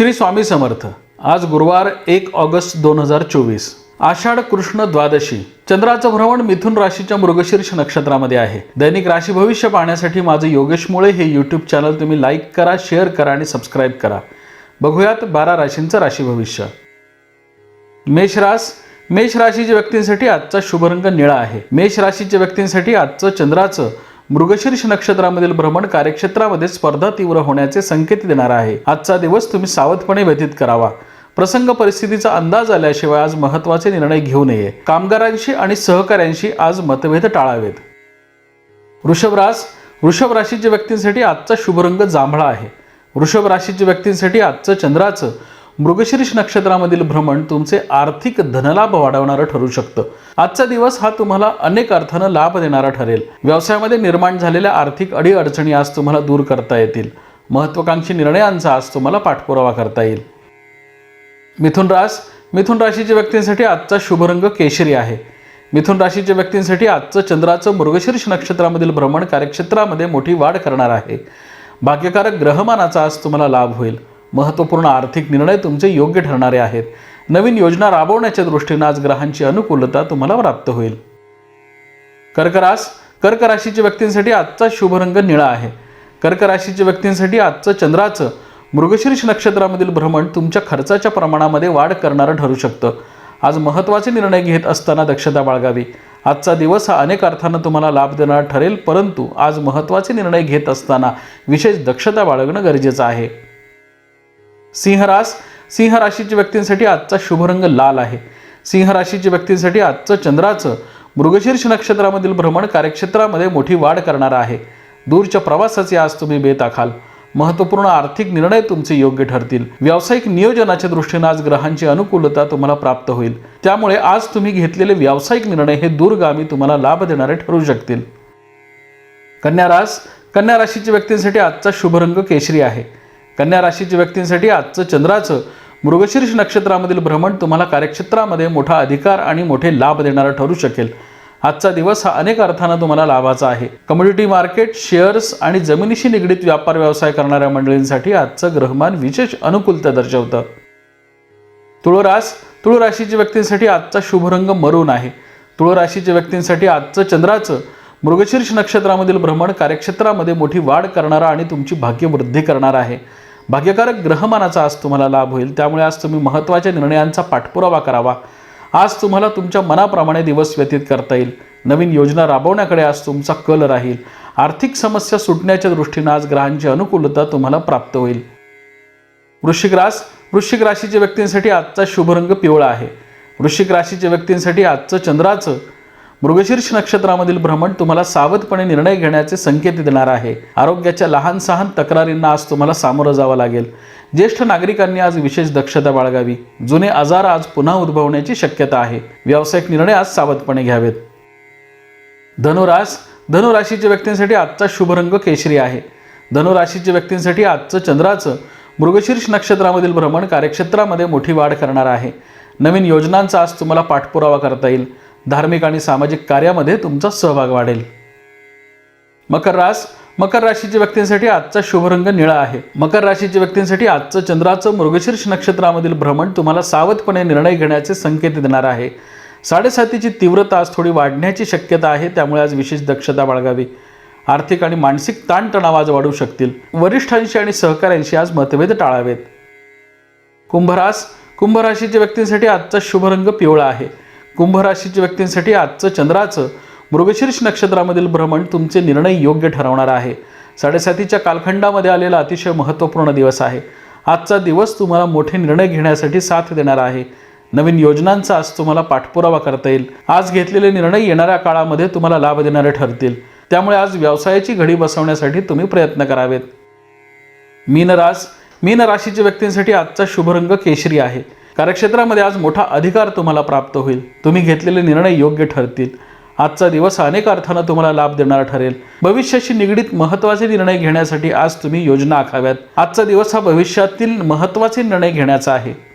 श्री स्वामी समर्थ. आज गुरुवार एक ऑगस्ट दोन हजार चोवीस. आषाढ कृष्ण द्वादशी. चंद्राचं भ्रमण मिथुन राशीच्या मृगशीर्ष नक्षत्रामध्ये आहे. दैनिक राशी भविष्य पाहण्यासाठी माझं योगेश मुळे हे यूट्यूब चॅनल तुम्ही लाईक करा शेअर करा आणि सबस्क्राईब करा. बघूयात बारा राशींचं राशी भविष्य. मेष रास. मेष राशीच्या व्यक्तींसाठी आजचा शुभ रंग निळा आहे. मेष राशीच्या व्यक्तींसाठी आजचं चंद्राचं मृगशीर्ष नक्षत्रामधील भ्रमण कार्यक्षेत्रामध्ये स्पर्धा तीव्र होण्याचे संकेत देणार आहे. आजचा दिवस तुम्ही सावधपणे व्यतीत करावा. प्रसंग परिस्थितीचा अंदाज आल्याशिवाय आज महत्त्वाचे निर्णय घेऊ नये. कामगारांशी आणि सहकाऱ्यांशी आज मतभेद टाळावेत. वृषभरास वृषभ राशीच्या व्यक्तींसाठी आजचा शुभ रंग जांभळा आहे. वृषभ राशीच्या व्यक्तींसाठी आजचं चंद्राचं मृगशीर्ष नक्षत्रामधील भ्रमण तुमचे आर्थिक धनलाभ वाढवणारं ठरू शकतं. आजचा दिवस हा तुम्हाला अनेक अर्थानं लाभ देणारा ठरेल. व्यवसायामध्ये निर्माण झालेल्या आर्थिक अडीअडचणी आज तुम्हाला दूर करता येतील. महत्वाकांक्षी निर्णयांचा आज तुम्हाला पाठपुरावा करता येईल. मिथुन रास मिथुन राशीच्या व्यक्तींसाठी आजचा शुभ रंग केशरी आहे. मिथुन राशीच्या व्यक्तींसाठी आजचं चंद्राचं मृगशीर्ष नक्षत्रामधील भ्रमण कार्यक्षेत्रामध्ये मोठी वाढ करणार आहे. भाग्यकारक ग्रहमानाचा आज तुम्हाला लाभ होईल. महत्त्वपूर्ण आर्थिक निर्णय तुमचे योग्य ठरणारे आहेत. नवीन योजना राबवण्याच्या दृष्टीनं आज ग्रहांची अनुकूलता तुम्हाला प्राप्त होईल. कर्करास कर्क राशीच्या व्यक्तींसाठी आजचा शुभ रंग निळा आहे. कर्क राशीच्या व्यक्तींसाठी आजचं चंद्राचं मृगशीर्ष नक्षत्रामधील भ्रमण तुमच्या खर्चाच्या प्रमाणामध्ये वाढ करणारं ठरू शकतं. आज महत्त्वाचे निर्णय घेत असताना दक्षता बाळगावी. आजचा दिवस हा अनेक अर्थानं तुम्हाला लाभ देणारा ठरेल परंतु आज महत्त्वाचे निर्णय घेत असताना विशेष दक्षता बाळगणं गरजेचं आहे. सिंहरास सिंह राशीच्या व्यक्तींसाठी आजचा शुभ रंग लाल आहे. सिंह राशीच्या व्यक्तींसाठी आजचं चंद्राचं मृगशीर्ष नक्षत्रामधील भ्रमण कार्यक्षेत्रामध्ये मोठी वाढ करणार आहे. दूरच्या प्रवासाचे आज तुम्ही बेत आखाल. महत्त्वपूर्ण आर्थिक निर्णय तुमचे योग्य ठरतील. व्यावसायिक नियोजनाच्या दृष्टीने आज ग्रहांची अनुकूलता तुम्हाला प्राप्त होईल. त्यामुळे आज तुम्ही घेतलेले व्यावसायिक निर्णय हे दूरगामी तुम्हाला लाभ देणारे ठरू शकतील. कन्या रास कन्या राशीच्या व्यक्तींसाठी आजचा शुभ रंग केशरी आहे. कन्या राशीच्या व्यक्तींसाठी आजचं चंद्राचं मृगशीर्ष नक्षत्रामधील भ्रमण तुम्हाला कार्यक्षेत्रामध्ये मोठा अधिकार आणि मोठे लाभ देणारा ठरू शकेल. आजचा दिवस हा अनेक अर्थानं तुम्हाला लाभाचा आहे. कम्युनिटी मार्केट शेअर्स आणि जमिनीशी निगडीत व्यापार व्यवसाय करणाऱ्या मंडळींसाठी आजचं ग्रहमान विशेष अनुकूलता दर्शवतं. तुळरास तुळ राशीच्या व्यक्तींसाठी आजचा शुभरंग मरून आहे. तुळ राशीच्या व्यक्तींसाठी आजचं चंद्राचं मृगशीर्ष नक्षत्रामधील भ्रमण कार्यक्षेत्रामध्ये मोठी वाढ करणारा आणि तुमची भाग्यवृद्धी करणार आहे. भाग्यकारक ग्रहमानाचा आज तुम्हाला लाभ होईल. त्यामुळे आज तुम्ही महत्त्वाच्या निर्णयांचा पाठपुरावा करावा. आज तुम्हाला तुमच्या मनाप्रमाणे दिवस व्यतीत करता येईल. नवीन योजना राबवण्याकडे आज तुमचा कल राहील. आर्थिक समस्या सुटण्याच्या दृष्टीनं आज ग्रहांची अनुकूलता तुम्हाला प्राप्त होईल. वृश्चिक रास वृश्चिक राशीच्या व्यक्तींसाठी आजचा शुभरंग पिवळा आहे. वृश्चिक राशीच्या व्यक्तींसाठी आजचं चंद्राचं मृगशीर्ष नक्षत्रामधील भ्रमण तुम्हाला सावधपणे निर्णय घेण्याचे संकेत देणार आहे. आरोग्याच्या लहान सहान तक्रारींना आज तुम्हाला सामोरं जावं लागेल. ज्येष्ठ नागरिकांनी आज विशेष दक्षता बाळगावी. जुने आजार आज पुन्हा उद्भवण्याची शक्यता आहे. व्यावसायिक निर्णय आज सावधपणे घ्यावेत. धनुरास धनुराशीच्या व्यक्तींसाठी आजचा शुभ रंग केशरी आहे. धनुराशीच्या व्यक्तींसाठी आजचं चंद्राचं मृगशीर्ष नक्षत्रामधील भ्रमण कार्यक्षेत्रामध्ये मोठी वाढ करणार आहे. नवीन योजनांचा आज तुम्हाला पाठपुरावा करता येईल. धार्मिक आणि सामाजिक कार्यामध्ये तुमचा सहभाग वाढेल. मकर रास मकर राशीच्या व्यक्तींसाठी आजचा शुभरंग निळा आहे. मकर राशीच्या व्यक्तींसाठी आजचं चंद्राचं मृगशीर्ष नक्षत्रामधील भ्रमण तुम्हाला सावधपणे निर्णय घेण्याचे संकेत देणार आहे. साडेसातीची तीव्रता आज थोडी वाढण्याची शक्यता आहे त्यामुळे आज विशेष दक्षता बाळगावी. आर्थिक आणि मानसिक ताणतणाव आज वाढू शकतील. वरिष्ठांशी आणि सहकाऱ्यांशी आज मतभेद टाळावेत. कुंभरास कुंभ राशीच्या व्यक्तींसाठी आजचा शुभरंग पिवळा आहे. कुंभ राशीच्या व्यक्तींसाठी आजचं चंद्राचं मृगशीर्ष नक्षत्रामधील भ्रमण तुमचे निर्णय योग्य ठरवणार आहे. साडेसातीच्या कालखंडामध्ये आलेला अतिशय महत्त्वपूर्ण दिवस आहे. आजचा दिवस तुम्हाला मोठे निर्णय घेण्यासाठी साथ देणार आहे. नवीन योजनांचा आज तुम्हाला पाठपुरावा करता येईल. आज घेतलेले निर्णय येणाऱ्या काळामध्ये तुम्हाला लाभ देणारे ठरतील. त्यामुळे आज व्यवसायाची घडी बसवण्यासाठी तुम्ही प्रयत्न करावेत. मीनरास मीन राशीच्या व्यक्तींसाठी आजचा शुभ रंग केशरी आहे. कार्यक्षेत्रामध्ये आज मोठा अधिकार तुम्हाला प्राप्त होईल. तुम्ही घेतलेले निर्णय योग्य ठरतील. आजचा दिवस अनेक अर्थानं तुम्हाला लाभ देणारा ठरेल. भविष्याशी निगडीत महत्त्वाचे निर्णय घेण्यासाठी आज तुम्ही योजना आखाव्यात. आजचा दिवस हा भविष्यातील महत्त्वाचे निर्णय घेण्याचा आहे.